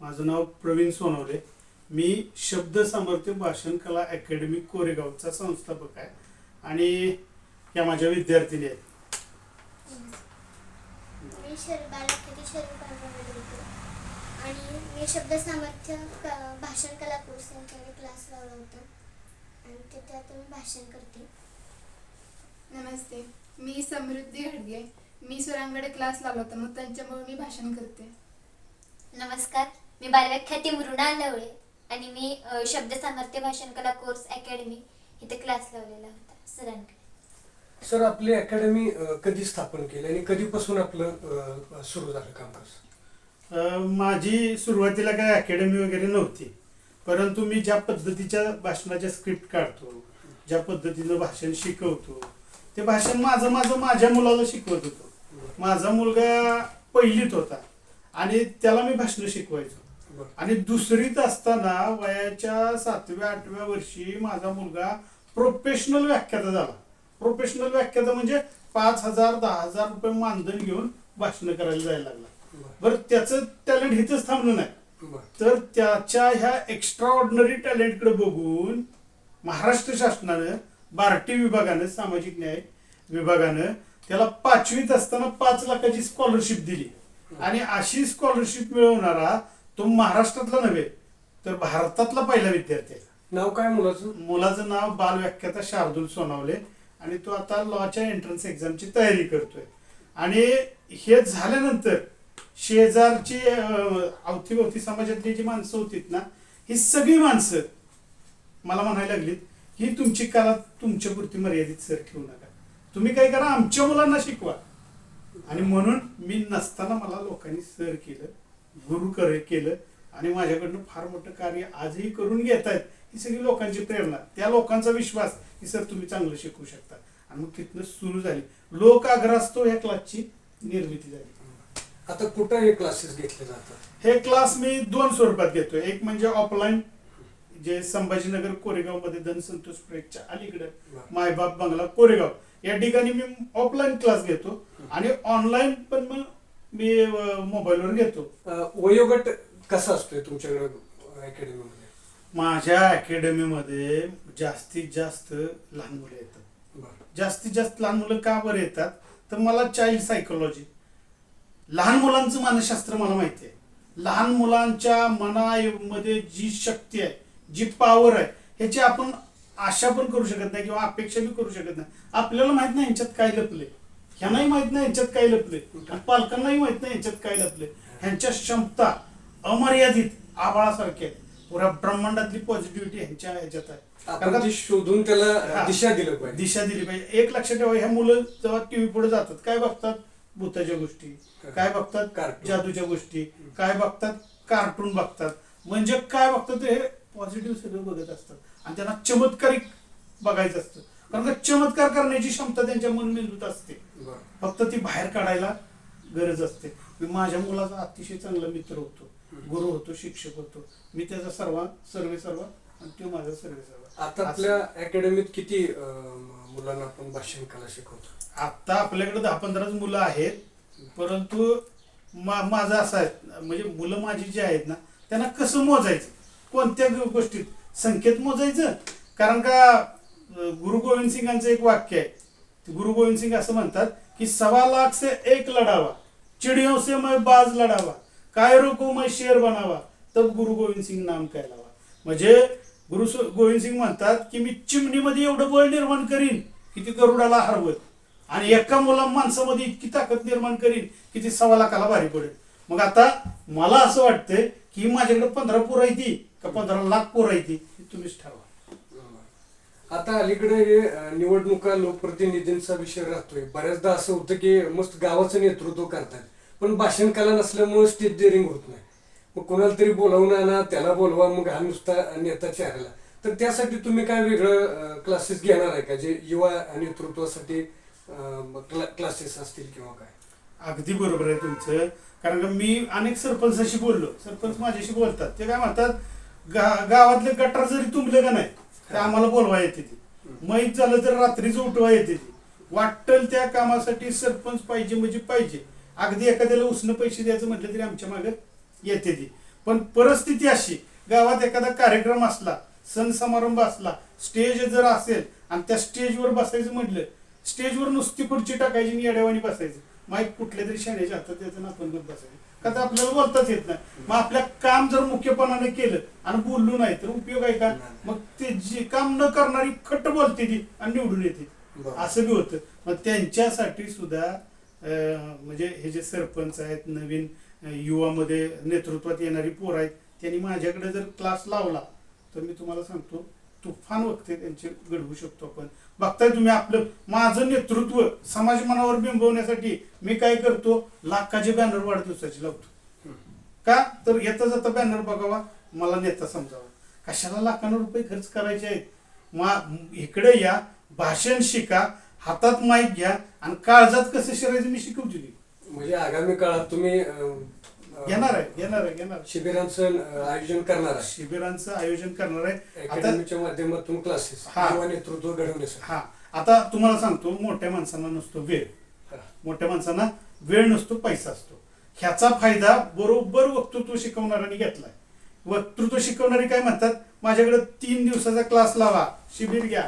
माझं नाव प्रवीण सोनवले. मी शब्द सामर्थ्य भाषण कला अकॅडमी कोरेगावचा संस्थापक आहे आणि या माझ्या विद्यार्थिनी आहेत. मी आणि मी शब्द सामर्थ्य भाषण कला कोर्स यांच्याकडे क्लास लावला होता. आणि तिथे आता मी भाषण करते. नमस्ते. मी समृद्धी घडगे मी सुरांकडे क्लास लावला होता मग त्यांच्यामुळे मी भाषण करते. नमस्कार. मी बालव्याख्याती मृणाल लवळे आणि मी शब्द सामर्थ्य भाषण कला कोर्स अकॅडमी इथे क्लास लावलेला होता सरांकडे. सर आपली अकॅडमी कधी स्थापन केली आणि कधीपासून आपलं सुरू झालं कामकाज माझी सुरुवातीला काय अकॅडमी वगैरे नव्हती परंतु मी ज्या पद्धतीच्या भाषणाच्या स्क्रिप्ट काढतो ज्या पद्धतीनं भाषण शिकवतो ते भाषण माझं माझं माझ्या मुलाला शिकवत होतो. माझा मुलगा पहिलीत होता आणि त्याला मी भाषण शिकवायचो. आणि दुसरीत असताना वयाच्या सातव्या आठव्या वर्षी माझा मुलगा प्रोफेशनल व्याख्याता झाला. प्रोफेशनल व्याख्याता म्हणजे पाच हजार दहा हजार रुपये मानधन घेऊन भाषण करायला जायला लागला. बरं. त्याचं टॅलेंट इथंच थांबलं नाही. तर त्याच्या ह्या एक्स्ट्रा ऑर्डिनरी टॅलेंटकडे बघून महाराष्ट्र शासनानं बार्टी विभागानं सामाजिक न्याय विभागानं त्याला पाचवीत असताना पाच लाखाची स्कॉलरशिप दिली. आणि अशी स्कॉलरशिप मिळवणारा तो महाराष्ट्रातला नव्हे तर भारतातला पहिला विद्यार्थी आहे. नाव काय मुलाचं? मुलाचं नाव बाल व्याख्याता शार्दूल सोनावले आणि तो आता लॉच्या एंट्रन्स एक्झामची तयारी करतोय. आणि हे झाल्यानंतर शेजारची अवतीभोवती समाजातली जी माणसं होतीत ना ही सगळी माणसं मला म्हणायला लागलीत ही तुमची कला तुमच्यापुरती मर्यादित सर ठेवू नका. तुम्ही काय करा आमच्या मुलांना शिकवा. आणि म्हणून मी नसताना मला लोकांनी सर केलं. गुरु कर केलं. आणि माझ्याकडनं फार मोठं कार्य आजही करून घेत आहेत ही सगळी लोकांची प्रेरणा. त्या लोकांचा विश्वास की सर तुम्ही चांगलं शिकू शकता. आणि मग तिथनं सुरू झाली. लोक आग्रास्तो या क्लासची निर्मिती झाली. आता कुठं हे क्लासेस घेतले जातात? हे क्लास मी दोन स्वरूपात घेतोय. एक म्हणजे ऑफलाईन जे संभाजीनगर कोरेगावमध्ये धनसंतोष प्रेसच्या अलीकडे बरं. मायबाप बंगला कोरेगाव. या ठिकाणी मी ऑफलाईन क्लास घेतो. आणि ऑनलाईन पण मग मी मोबाईलवर घेतो. वयोगट कसा असतोय तुमच्याकडे अकॅडमीमध्ये? माझ्या अकॅडमीमध्ये जास्तीत जास्त लहान मुलं येतात. जास्तीत जास्त लहान मुलं का बरं येतात? तर मला चाइल्ड सायकोलॉजी लहान मुलांचं मानसशास्त्र मला माहिती आहे. लहान मुलांच्या मनामध्ये जी शक्ती आहे जी पॉवर आहे ह्याची आपण आशा पण करू शकत नाही किंवा अपेक्षा बी करू शकत नाही. आपल्याला माहीत नाही यांच्यात काय लपले ह्यांनाही माहीत नाही यांच्यात काय लपले पालकांनाही माहीत नाही यांच्यात काय लपले ह्यांच्या क्षमता अमर्यादित आबाळासारखे आहेत. पुऱ्या ब्रह्मांडातली पॉझिटिव्हिटी ह्यांच्या ह्याच्यात आहे. आपण ती शोधून त्याला हा. दिशा दिलं पाहिजे. दिशा दिली पाहिजे. एक लक्षात ठेवा ह्या मुलं जेव्हा टीव्ही पुढे जातात काय बघतात? भूताच्या गोष्टी. काय बघतात. जादूच्या गोष्टी. काय बघतात? कार्टून बघतात. म्हणजे काय बघतात हे पॉझिटिव्ह सगळं बघत असतात. आणि त्यांना चमत्कारिक बघायचं असतं. कारण का चमत्कार करण्याची क्षमता त्यांच्या मनमेंदूत असते. बरं. फक्त ती बाहेर काढायला गरज असते. मी माझ्या मुलाचा अतिशय चांगला मित्र होतो गुरु होतो शिक्षक होतो. मी त्याचा सर्व सर्वे सर्व आणि तो माझा सर्वे सर्व. आता आपल्या अकॅडमीत किती मुलांना आपण भाषण कला शिकवतो? आता आपल्याकडे दहा पंधराच मुलं आहेत परंतु मा माझं असं आहे म्हणजे मुलं माझी जी आहेत ना त्यांना कसं मोजायचं? कोणत्या गोष्टीत? संख्येत मोजायचं? कारण का गुरु गोविंद सिंगांचं एक वाक्य आहे. गुरु गोविंद सिंग असं म्हणतात की सवा लाख से एक लढावा चिड़ियों से मैं बाज लढावा कायरो को मैं शेर बनावा तब गुरु गोविंद सिंग नाम कहलावा म्हणजे गुरु गोविंद सिंग म्हणतात की मी चिमणीमध्ये एवढं बळ निर्माण करीन की ती गरुडाला हरवत आणि एका मुला माणसामध्ये इतकी ताकद निर्माण करीन की ती सव्वा लाखाला भारी पडेल. मग आता मला असं वाटतंय की माझ्याकडे पंधरा पोरं येते का पंधरा लाख पोरं येते हे तुम्हीच ठरवा. आता अलीकडे हे निवडणुका लोकप्रतिनिधींचा विषय राहतोय. बऱ्याचदा असं होतं की मस्त गावाचं नेतृत्व करतात पण भाषण कला नसल्यामुळे स्टेज डेअरिंग होत नाही. मग कोणाला तरी बोलावून आणा त्याला बोलवा मग हा नुसता नेता चेहऱ्याला. तर त्यासाठी तुम्ही काय वेगळं क्लासेस घेणार आहे का? जे युवा नेतृत्वासाठी क्लासेस असतील किंवा काय? अगदी बरोबर आहे तुमचं. कारण मी अनेक सरपंचाशी बोललो. सरपंच माझ्याशी बोलतात. ते काय म्हणतात गा गावातले गटार जरी तुंबले का नाही ते आम्हाला बोलवा येते ते. मैत झालं तर रात्रीच उठवा येते ते. वाटल त्या कामासाठी सरपंच पाहिजे म्हणजे पाहिजे. अगदी एखाद्याला उसनं पैसे द्यायचं म्हटलं तरी आमच्या मागे येते ती. पण परिस्थिती अशी गावात एखादा कार्यक्रम असला सण समारंभ असला स्टेज जर असेल आणि त्या स्टेजवर बसायचं म्हटलं स्टेजवर नुसती खुर्ची टाकायची आणि येड्यावानी बसायचं. माईक कुठल्या तरी शाण्याच्या हातात त्याचं आणि आपण बसायचं. का तर आपल्याला बोलताच येत नाही. मग आपल्या काम जर मुख्यपणाने केलं आणि बोललो नाही तर उपयोग आहे का? मग ते जे काम न करणारी खट्ट बोलते ती आणि निवडून येते. असं बी होतं. मग त्यांच्यासाठी सुद्धा म्हणजे हे जे सरपंच आहेत नवीन युवामध्ये नेतृत्वात येणारी पोर आहेत त्यांनी माझ्याकडे जर क्लास लावला तर मी तुम्हाला सांगतो तुफान वक्ते त्यांचे घडवू शकतो आपण. बघताय तुम्ही आपलं माझं नेतृत्व समाज मनावर बिंबवण्यासाठी मी काय करतो? लाखाचे बॅनर वाढदिवसाचे लावतो. का? तर येता जाता बॅनर बघावा मला नेता समजावा. कशाला लाखांना रुपये खर्च करायचे आहेत? मा इकडे या भाषण शिका हातात माईक घ्या आणि काळजात कसं शिरायचं मी शिकवतो म्हणजे आगामी काळात तुम्ही घेणार आहे घेणार आहे घेणार आहे. शिबिरांचं आयोजन करणार आहे. शिबिरांचं आयोजन करणार आहे. आता अकॅडमीच्या माध्यमातून क्लासेस हा. किंवा नेतृत्व घडवण्यासाठी. हा. आता तुम्हाला सांगतो मोठ्या माणसांना नसतो वेळ. हा. मोठ्या माणसांना वेळ नसतो पैसा असतो. ह्याचा फायदा बरोबर वक्तृत्व शिकवणाऱ्यांनी घेतलाय. वक्तृत्व शिकवणारे काय म्हणतात? माझ्याकडे तीन दिवसाचा क्लास लावा शिबिर घ्या.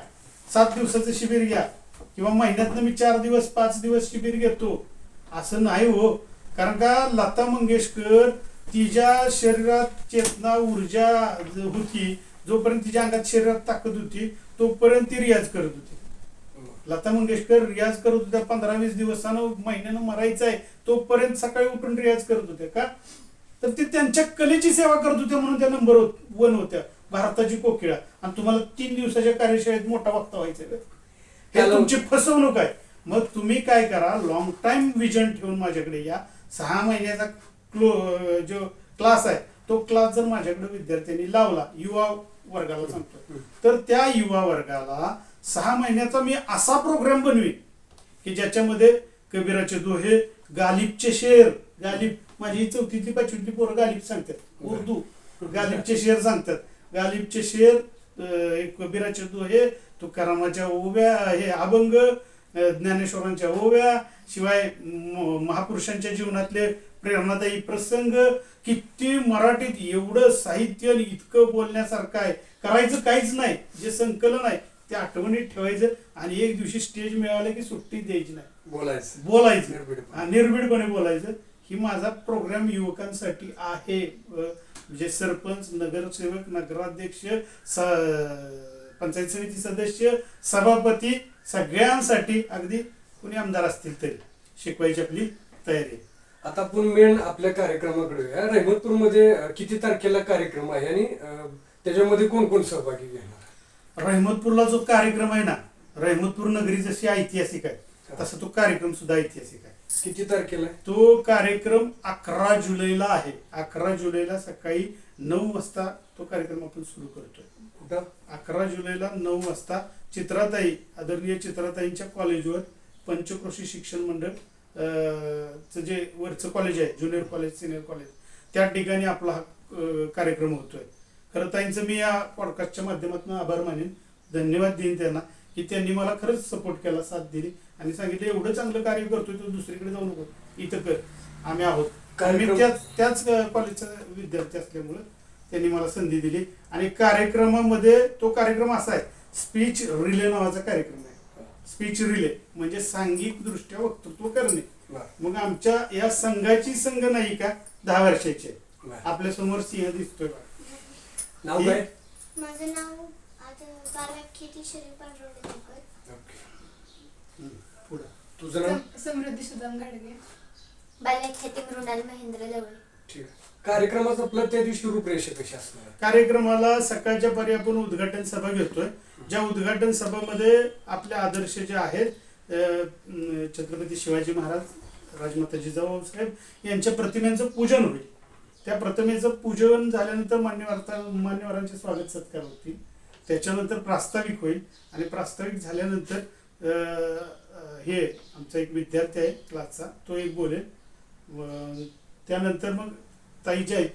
सात दिवसाचं शिबिर घ्या. किंवा महिन्यातनं मी चार दिवस पाच दिवस शिबिर घेतो. असं नाही हो. कारण का लता मंगेशकर तिच्या शरीरात चेतना ऊर्जा ज- होती. जोपर्यंत तिच्या अंगात शरीरात ताकद होती तोपर्यंत ती रियाज करत होती. लता मंगेशकर रियाज करत होत्या पंधरा वीस दिवसानं महिन्यानं मरायचं आहे तोपर्यंत सकाळी उठून रियाज करत होत्या का? तर ते त्यांच्या कलेची सेवा करत होत्या म्हणून त्या नंबर वन होत्या भारताची कोकिळा. आणि तुम्हाला तीन दिवसाच्या कार्यशाळेत मोठा वक्ता व्हायचा आहे. हे तुमची फसवणूक आहे. मग तुम्ही काय करा लॉंग टाइम विजन ठेवून माझ्याकडे या. सहा महिन्याचा क्लो जो क्लास आहे तो क्लास जर माझ्याकडे विद्यार्थ्यांनी लावला युवा वर्गाला सांगतो तर त्या युवा वर्गाला सहा महिन्याचा मी असा प्रोग्राम बनवीन की ज्याच्यामध्ये कबीराचे दोहे गालिबचे शेर गालिब माझी चौथीतली पाचवीतली पोरं गालिब सांगतात उर्दू गालिबचे शेर सांगतात गालिबचे शेर कबीराचे दोहे तुकारामाच्या ओव्या हे अभंग ज्ञानेश्वरांच्या ओव्या शिवाय महापुरुषांच्या जीवनातले प्रेरणादायी प्रसंग किती मराठीत एवढं साहित्य आणि इतकं बोलण्यासारखं आहे. करायचं काहीच नाही जे संकलन आहे ते आठवणीत ठेवायचं आणि एक दिवशी स्टेज मिळालं की सुट्टी द्यायची नाही. बोलायचं. बोलायचं. निर्भीडपणे. निर्भीडपणे बोलायचं. ही माझा प्रोग्राम युवकांसाठी आहे. म्हणजे सरपंच नगरसेवक नगराध्यक्ष स- पंचायत समिती सदस्य सभापती सगळ्यांसाठी अगदी कोणी आमदार असतील तरी शिकवायची आपली तयारी. आता आपण मेन आपल्या कार्यक्रमाकडे रहमतपूरमध्ये किती तारखेला कार्यक्रम आहे आणि त्याच्यामध्ये कोण कोण सहभागी घेणार? रहमतपूरला जो कार्यक्रम आहे ना रहमतपूर नगरी जशी ऐतिहासिक आहे तसा तो कार्यक्रम सुद्धा ऐतिहासिक आहे. किती तारखेला तो कार्यक्रम अकरा जुलैला आहे. अकरा जुलैला सकाळी नऊ वाजता तो कार्यक्रम आपण सुरू करतोय. कुठं? अकरा जुलैला नऊ वाजता चित्राताई आदरणीय चित्राताईंच्या कॉलेजवर पंचक्रोशी शिक्षण मंडळ अं, चं जे वरचं कॉलेज आहे ज्युनियर कॉलेज सिनियर कॉलेज त्या ठिकाणी आपला हा अं, कार्यक्रम होतोय. खरं ताईंचं मी या पॉडकास्टच्या माध्यमातून आभार मानेन. धन्यवाद देईन त्यांना. की त्यांनी मला खरंच सपोर्ट केला साथ दिली. आणि सांगितलं एवढं चांगलं कार्य करतोय तो दुसरीकडे जाऊ नको. इथं कर. आम्ही आहोत. कारण मी त्याच त्याच कॉलेजचा विद्यार्थी असल्यामुळं त्यांनी मला संधी दिली. आणि कार्यक्रमामध्ये तो कार्यक्रम असा आहे स्पीच रिले नावाचा कार्यक्रम आहे. स्पीच रिले म्हणजे सांघिक दृष्ट्या वक्तृत्व करणे. मग आमच्या या संघाची संघ नाही का दहा वर्षाची. आपल्यासमोर सिंह दिसतोय बघा. नाव काय? माझं नाव पुढं. तुझं नाव? सम- समृद्धी सुदाम घाडगे. बालव्याख्याती मृणाल महेंद्र जवळ ठीक आहे. कार्यक्रमाचा आपला त्या दिवशी रूपरेषा कशी असणार? आहे? कार्यक्रमाला सकाळच्या परी आपण उद्घाटन सभा घेतोय. ज्या उद्घाटन सभामध्ये आपले आदर्श जे आहेत अं, अं, छत्रपती शिवाजी महाराज राजमाता जिजाऊ साहेब यांच्या प्रतिमेचं पूजन होईल. त्या प्रतिमेचं पूजन झाल्यानंतर मान्यवर मान्यवरांचे स्वागत सत्कार होतील. त्याच्यानंतर प्रास्ताविक होईल. आणि प्रास्ताविक झाल्यानंतर हे आमचा एक विद्यार्थी आहे क्लासचा तो एक बोलेल. त्यानंतर मग ताई जे आहेत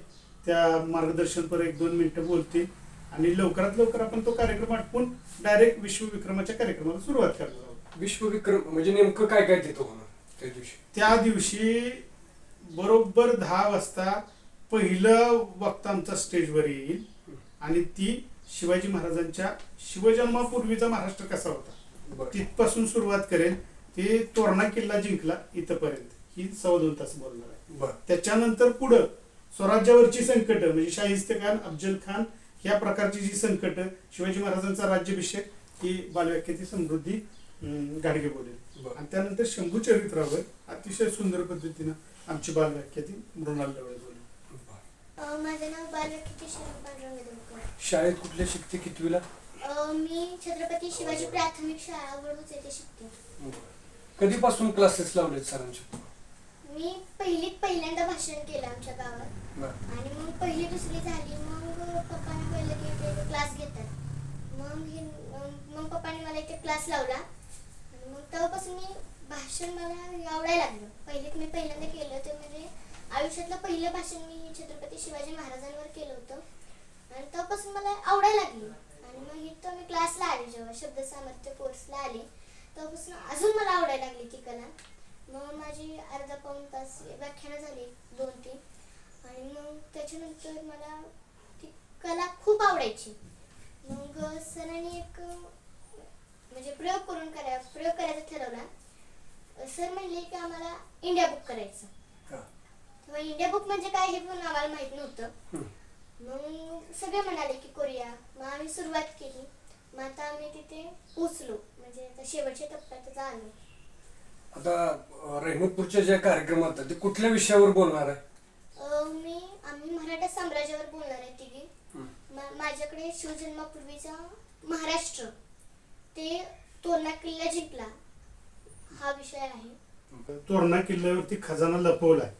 त्या मार्गदर्शनपर एक दोन मिनिटं बोलतील. आणि लवकरात लवकर आपण तो कार्यक्रम आटपून डायरेक्ट विश्वविक्रमाच्या कार्यक्रमाला सुरुवात करणार आहोत. विश्वविक्रम म्हणजे नेमकं काय काय होणार त्या दिवशी? त्या दिवशी बरोबर दहा वाजता पहिलं वक्ता आमचा स्टेजवर येईल. आणि ती शिवाजी महाराजांच्या शिवजन्मापूर्वीचा महाराष्ट्र कसा होता. तिथपासून सुरुवात करेल ते तोरणा किल्ला जिंकला इथपर्यंत ही सव्वा दोन तास बोलणार आहे. त्याच्यानंतर पुढं स्वराज्यावरची संकट म्हणजे शाहिस्ते खान अफजल खान ह्या प्रकारची जी संकट शिवाजी महाराजांचा राज्याभिषेक ही बालव्याख्याती समृद्धी गाडगे बोलेल. आणि त्यानंतर शंभू चरित्रावर अतिशय सुंदर पद्धतीनं आमची बालव्याख्याती मृणाल माझं नाव बालव्यक्ती शरद पांडुरंग देवकर शाळेत कुठल्या शिकते कितवीला? अ, मी छत्रपती शिवाजी प्राथमिक शाळा वडूच येथे शिकते. कधीपासून क्लासेस लावलेत सरांचे? मी पहिलीत पहिल्यांदा भाषण केलं आमच्या गावात. बरं. आणि मग पहिली दुसरी झाली मग पप्पाने कळलं की ते क्लास घेतात. मग हे मग पप्पाने मला इथे क्लास लावला. आणि मग तेव्हापासून मी भाषण मला आवडायला लागलं. पहिलीत मी पहिल्यांदा केलं ते म्हणजे आयुष्यातलं पहिलं भाषण मी छत्रपती शिवाजी महाराजांवर केलं होतं. आणि तेव्हापासून मला आवडायला लागली. आणि मग इथं मी क्लासला आले जेव्हा शब्द सामर्थ्य कोर्सला आले तेव्हापासून अजून मला आवडायला लागली ती कला. मग माझी अर्धा पाऊण तास व्याख्यानं झाली दोन तीन. आणि मग त्याच्यानंतर मला ती कला खूप आवडायची. मग सरांनी एक म्हणजे प्रयोग करून करा प्रयोग करायचा ठरवला. सर म्हणले की आम्हाला इंडिया बुक करायचं. इंडिया बुक म्हणजे काय हे पण आम्हाला माहीत नव्हतं. मग सगळे म्हणाले की करूया. मग आम्ही सुरुवात केली. मग आता आम्ही तिथे पोचलो म्हणजे आता शेवटच्या टप्प्यातच आलो. आता रेहमतपूरच्या ज्या कार्यक्रमात ते कुठल्या विषयावर बोलणार आहे? अं, मी आम्ही मराठा साम्राज्यावर बोलणार आहे तिघी. मा- माझ्याकडे शिवजन्मापूर्वीचा महाराष्ट्र. ते तोरणा किल्ला जिंकला. हा विषय आहे. तोरणा किल्ल्यावरती खजाना लपवलाय.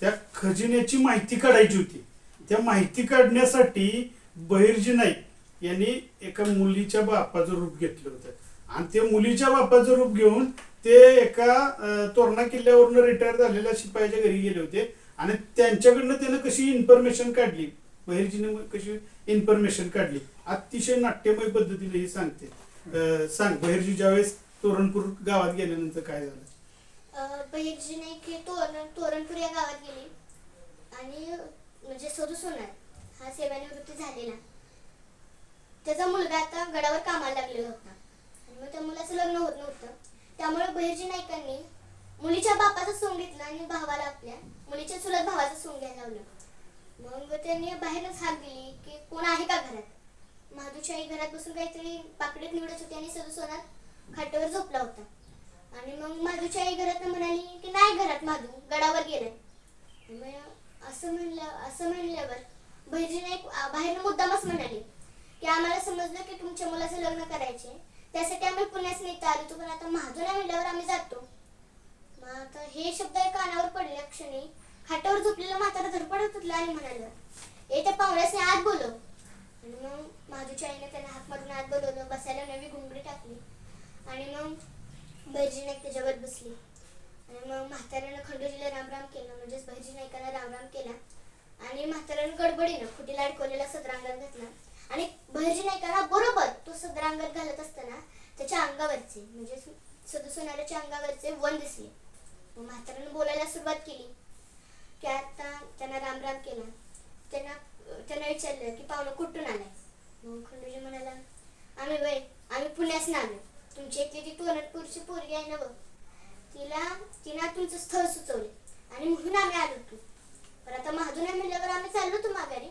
त्या खजिन्याची माहिती काढायची होती. त्या माहिती काढण्यासाठी बहिर्जी नाईक यांनी एका मुलीच्या बापाचं रूप घेतलं होतं. आणि त्या मुलीच्या बापाचं रूप घेऊन ते एका तोरणा किल्ल्यावरनं रिटायर झालेल्या शिपायाच्या घरी गेले होते. आणि त्यांच्याकडनं त्यानं कशी इन्फॉर्मेशन काढली? बहिर्जीने कशी इन्फॉर्मेशन काढली? अतिशय नाट्यमय पद्धतीने ही सांगते. सांग बहिर्जी ज्यावेळेस तोरणपूर गावात गेल्यानंतर काय झालं? बहिर्जी नाही की तोरण तोरणपूर या गावात गेली. आणि म्हणजे सदू सोनार हा सेवानिवृत्ती झालेला. त्याचा मुलगा आता गडावर कामाला लागलेला होता. आणि मग त्या मुलाचं लग्न होत नव्हतं. त्यामुळे बहिर्जी नाईकांनी मुलीच्या बापाचं सोंग घेतलं आणि भावाला आपल्या मुलीच्या चुलत भावाचं सोंग घ्यायला लावलं. मग त्यांनी बाहेरच हाक दिली की कोण आहे का घरात? महादूची आई घरात बसून काहीतरी पाकडीत निवडत होती आणि सदू सोनार खाटेवर झोपला होता. आणि मग माधूच्या आई घरात म्हणाली की नाही घरात माधू गडावर गेलाय मग असं म्हणलं असं म्हणल्यावर भैजीने नाईक बाहेर मुद्दामच म्हणाली की आम्हाला समजलं की तुमच्या मुलाचं लग्न करायचे त्यासाठी आम्ही पुण्यास निघता आलो पण आता महादू नाही म्हणल्यावर आम्ही जातो. मग आता हे शब्द कानावर पडल्या क्षणी खाटावर झोपलेलं म्हातारा धडपडत उठला आणि म्हणालं ए त्या पाहुण्यासने आत बोलव. आणि मग माधूच्या आईने त्यांना हात मारून आत बोलवलं बसायला नवी घुंगडी टाकली. आणि मग बहिर्जी नाईक त्याच्यावर बसली. आणि मग म्हाताऱ्यानं खंडोजीला रामराम केलं. म्हणजेच बहिर्जी नाईकाला रामराम केला. आणि म्हाताऱ्यानं गडबडीनं खुटीला अडकवलेला सदरांगण घातला. आणि बहिर्जी नाईकाला बरोबर तो सदरांगण घालत असताना त्याच्या अंगावरचे म्हणजे सदू सोनाराच्या अंगावरचे वन दिसले. मग म्हाताऱ्यानं बोलायला सुरुवात केली. की आता त्यांना रामराम केला. त्यांना त्यांना विचारलं की पाहुणं कुठून आलाय? मग खंडोजी म्हणाला आम्ही बाई आम्ही पुण्यास आलो तुमची एक ती तोरणपूरची पोरगी आहे ना बघ तिला तिनं तुमचं स्थळ सुचवले. आणि म्हणून आम्ही आलो तू पण आता महादू नाही म्हणल्यावर आम्ही चाललो तू माघारी.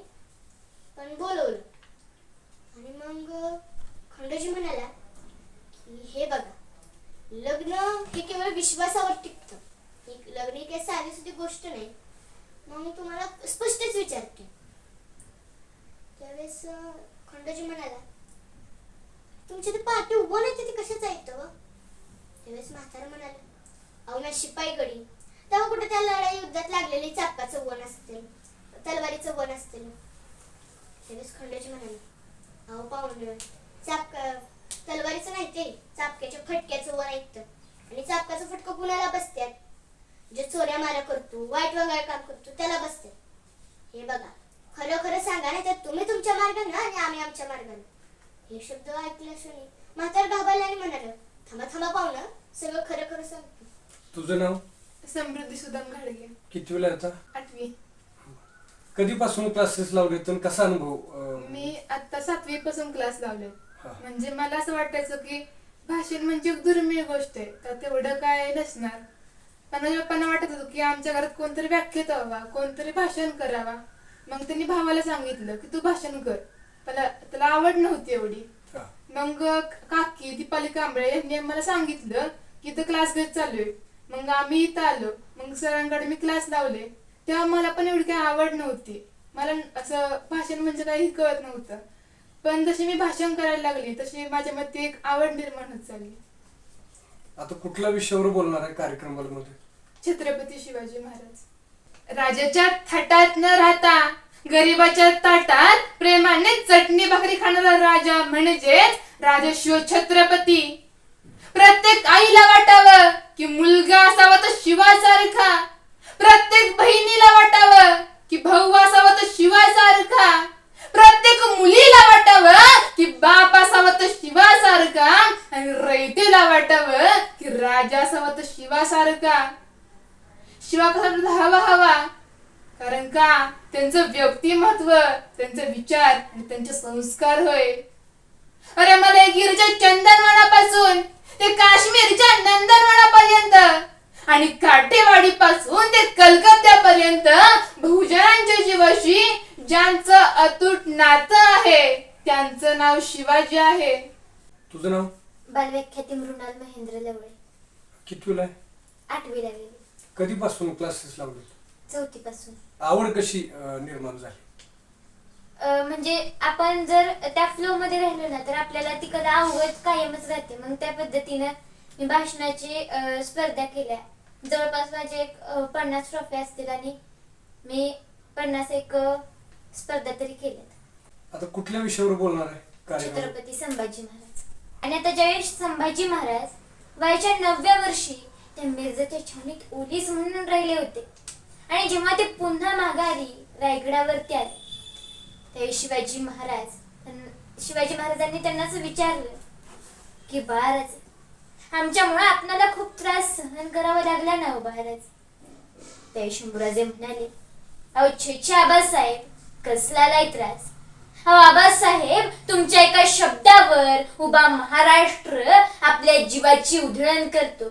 पण बोलवलं. आणि मग खंडोजी म्हणाला की हे बघा लग्न हे केवळ विश्वासावर टिकतं. हे लग्न ही काही साधी सुधी गोष्ट नाही. मग मी तुम्हाला स्पष्टच विचारते. त्यावेळेस खंडोजी म्हणाला तुमच्या ते पाठी उभं नाही ते कशाच ऐकतं त्यावेळेस म्हातारा म्हणाले अहो ना शिपाई गडी. तेव्हा कुठे त्या लढाई युद्धात लागलेली चापकाचं वन असते तलवारीचं वन असते त्यावेळेस खंडोजी म्हणाले अहो पाहुण चापका तलवारीचं नाही ते चापक्याच्या फटक्याचं वन ऐकतं आणि चापकाचं फटकं कुणाला बसत्यात? जे चोऱ्या मारा करतो वाईट वगैरे काम करतो त्याला बसतात हे बघा खरं खरं सांगा नाही तर तुम्ही तुमच्या मार्गाने आणि आम्ही आमच्या मार्गाने. हे शब्द ऐकले क्षणी म्हातार घाबरला आणि म्हणाल थांबा थांबा पाहुणं सगळं खरं खरं सांगतो. तुझं नाव? समृद्धी सुदाम घाडगे. कितवीला आता आठवी. कधीपासून क्लासेस लावले तर कसा अनुभव अं, मी आता सातवी पासून क्लास लावले हा. म्हणजे मला असं वाटायचं की भाषण म्हणजे एक दुर्मिळ गोष्ट आहे. तर तेवढं काय नसणार. पण माझ्या पप्पांना वाटत होतं की आमच्या घरात कोणतरी व्याख्यात व्हावा कोणतरी भाषण करावा. मग त्यांनी भावाला सांगितलं की तू भाषण कर. त्याला त्याला आवड नव्हती एवढी. मग काकी दीपाली कांबळे यांनी मला सांगितलं की इथं क्लास घेत चालू आहे मग आम्ही इथं आलो. मग सरांकडे मी क्लास लावले. तेव्हा मला पण एवढी काही आवड नव्हती. मला असं भाषण म्हणजे काही कळत नव्हतं. पण जशी मी भाषण करायला लागली तशी माझ्यामध्ये एक आवड निर्माण होत चालली. आता कुठल्या विषयावर बोलणार आहे कार्यक्रमामध्ये? छत्रपती शिवाजी महाराज. राजाच्या थाटात न राहता गरीबाच्या ताटात प्रेमाने चटणी भाकरी खाणारा राजा म्हणजेच राजशिव छत्रपती. प्रत्येक आईला वाटावं की मुलगा असावा तर शिवासारखा. प्रत्येक बहिणीला वाटावं की भाऊ असावा तर शिवासारखा. प्रत्येक मुलीला वाटावं की बाप असावा तर शिवासारखा. आणि रयतेला वाटावं की राजा असावा तर शिवासारखा. शिवा कसा हवा हवा. कारण का? त्यांचं व्यक्तिमत्व त्यांचे विचार आणि त्यांचे संस्कार होय. अरे मला गिरच्या चंदनवनापासून ते काश्मीरच्या नंदनवनापर्यंत आणि काटेवाडी पासून ते कलकत्त्यापर्यंत बहुजनांच्या जीवाशी ज्यांचं अतूट नातं आहे त्यांचं नाव शिवाजी आहे. तुझं नाव? बालव्याख्याती मृणाल महेंद्र लवळे. कितवीला आहे? आठवीला गेली कधीपासून क्लासेस लावले चौथीपासून. आवड कशी अं, निर्माण झाली? अं, म्हणजे आपण जर त्या फ्लो मध्ये राहिलो ना तर आपल्याला ती कला आवड कायमच राहते. मग त्या पद्धतीनं मी भाषणाची अं, स्पर्धा केल्या. जवळपास माझे एक अं, पन्नास ट्रॉफी असतील आणि मी पन्नास एक अं, स्पर्धा तरी केल्यात. आता कुठल्या विषयावर बोलणार आहे कार्यक्रम? छत्रपती संभाजी महाराज. आणि आता ज्यावेळेस संभाजी महाराज वयाच्या नवव्या वर्षी त्या मिर्जाच्या छावणीत ओलीस म्हणून राहिले होते. आणि जेव्हा ते पुन्हा माघारी रायगडावरती आले त्यावेळी शिवाजी महाराज शिवाजी महाराजांनी त्यांना असं विचारलं की महाराज आमच्यामुळे आपणाला खूप त्रास सहन करावा लागला ना हो महाराज त्यावेळी शंभूराजे म्हणाले अहो छे आबासाहेब कसला त्रास. अहो आबासाहेब तुमच्या एका शब्दावर उभा महाराष्ट्र आपल्या जीवाची उधळण करतो.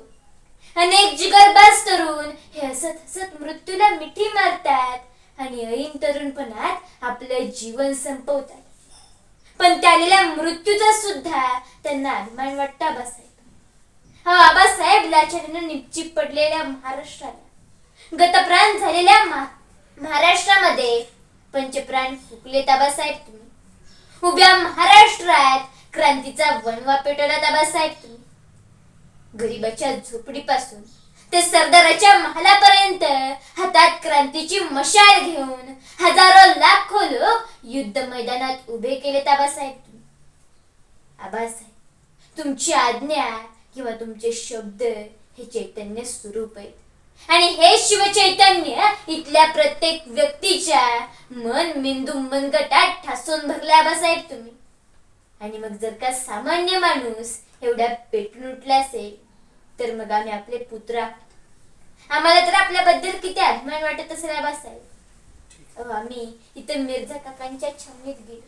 अनेक जिगरबाज तरुण हे हसत हसत मृत्यूला मिठी मारतात आणि ऐन तरुणपणात आपलं जीवन संपवतात. पण त्यालेल्या मृत्यूचा सुद्धा त्यांना अभिमान वाटता आबासाहेब. हा आबासाहेब लाचारीनं निपचिप पडलेल्या महाराष्ट्राला. गतप्राण झालेल्या महाराष्ट्रामध्ये पंचप्राण फुकले ताबासाहेब तुम्ही. उभ्या महाराष्ट्रात क्रांतीचा वणवा पेटवला ताबासाहेब तुम्ही. गरीबाच्या झोपडीपासून ते सरदाराच्या महालापर्यंत हातात क्रांतीची मशाल घेऊन हजारो लाखो लोक युद्ध मैदानात उभे केले आबासाहेब. आबासाहेब तुमची आज्ञा किंवा तुमचे शब्द हे चैतन्य स्वरूप आहेत. आणि हे शिवचैतन्य इथल्या प्रत्येक व्यक्तीच्या मन मेंदू मनगटात ठासून भरले आबासाहेब तुम्ही. आणि मग जर का सामान्य माणूस एवढ्या पेटून उठला असेल तर मग आम्ही आपले पुत्र आम्हाला तर आपल्याबद्दल किती अभिमान वाटत असेल आम्ही इथं मिर्झा काकांच्या छावणीत गेलो.